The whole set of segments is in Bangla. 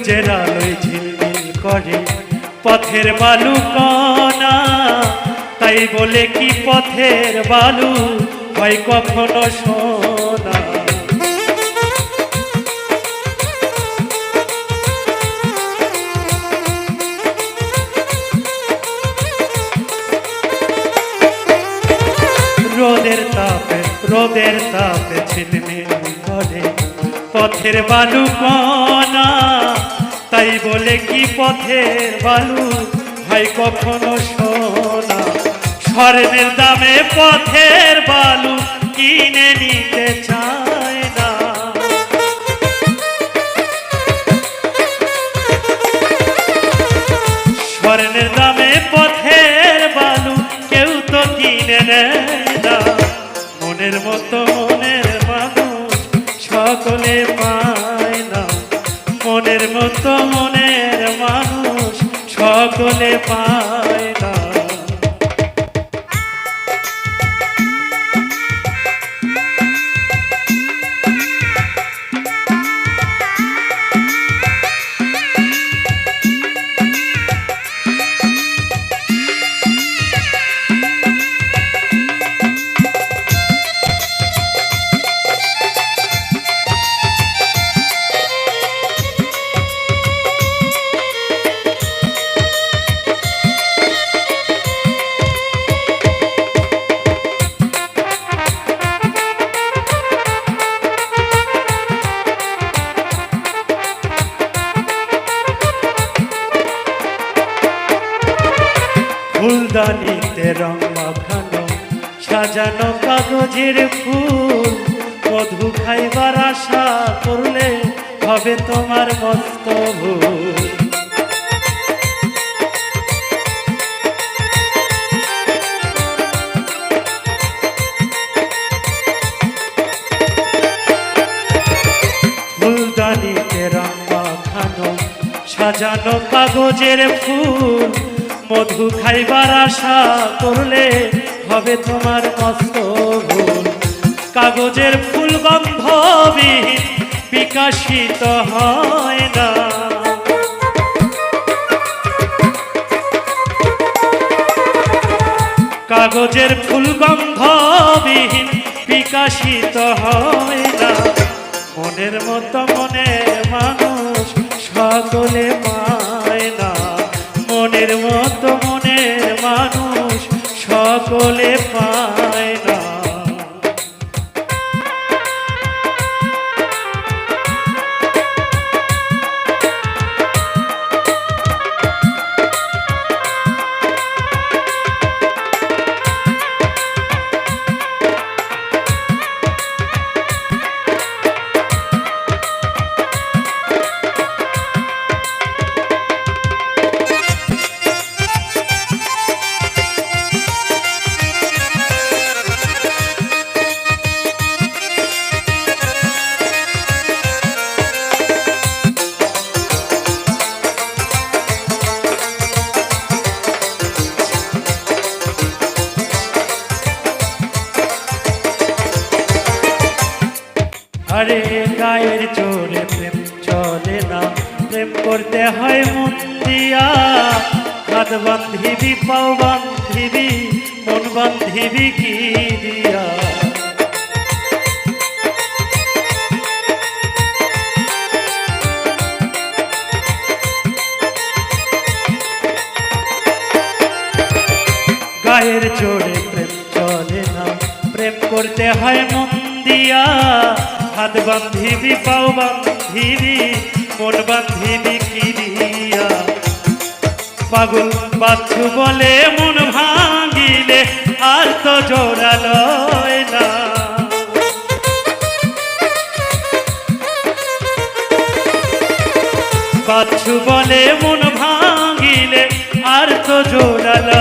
সূর্যের ঝিলমিল করে। পথের বালু কণা তাই বলে কি পথের বালু হয় কখনো সোনা? রোদের তাপে রোদের তাপে ঝিলমিল করে। পথের বালু কণা তাই বলে কি পথের বালু? ভাই কখনো সোনা স্বর্ণের দামে পথের বালু কিনে নিতে চায় না। স্বর্ণের দামে পথের বালু কেউ তো কিনে নেয় না। মনের মতো মনের মানুষ সকলে না মতো মনের মানুষ সকলে পায়। সাজানো কাগজের ফুল, মধু খাইবার আশা করলে হবে তোমার মস্ত ফুলদানিতে রং মাখানো, সাজানো কাগজের ফুল, মধু খাইবার আশা করলে হবে তোমার মস্ত ভুল কাগজের ফুল গন্ধবিহীন বিকাশিত হয় না। কাগজের ফুল গন্ধবিহীন বিকাশিত হয় না। মনের মতো মনে মানুষ সকলে মা সকলে পায় আরে গায়ের চোরে প্রেম চলে না। প্রেম করতে হয় দিয়া। হাত বান্ধিবি, পাও বান্ধিবি, মন বান্ধিবি কি দিয়া? গায়ের জোরে প্রেম চলে না। প্রেম করতে হয় মন দিয়া। হাত বান্ধিবি, পাও বান্ধিবি, মন বান্ধিবি কি দিয়া? পাগল বাচ্চু বলে, মন ভাঙিলে আর তো জোড়ালয় না। বাচ্চু বলে, মন ভাঙিলে আর তো জোড়ালয়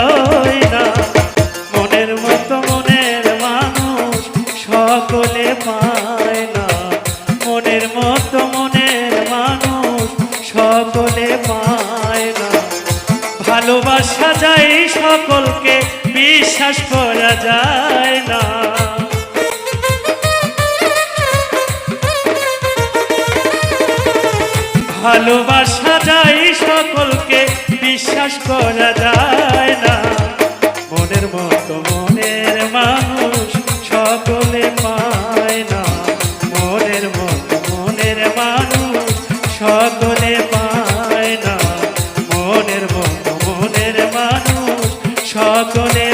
সকলকে বিশ্বাস করা যায় না। ভালোবাসা যায় সকলকে বিশ্বাস করা যায় সকলে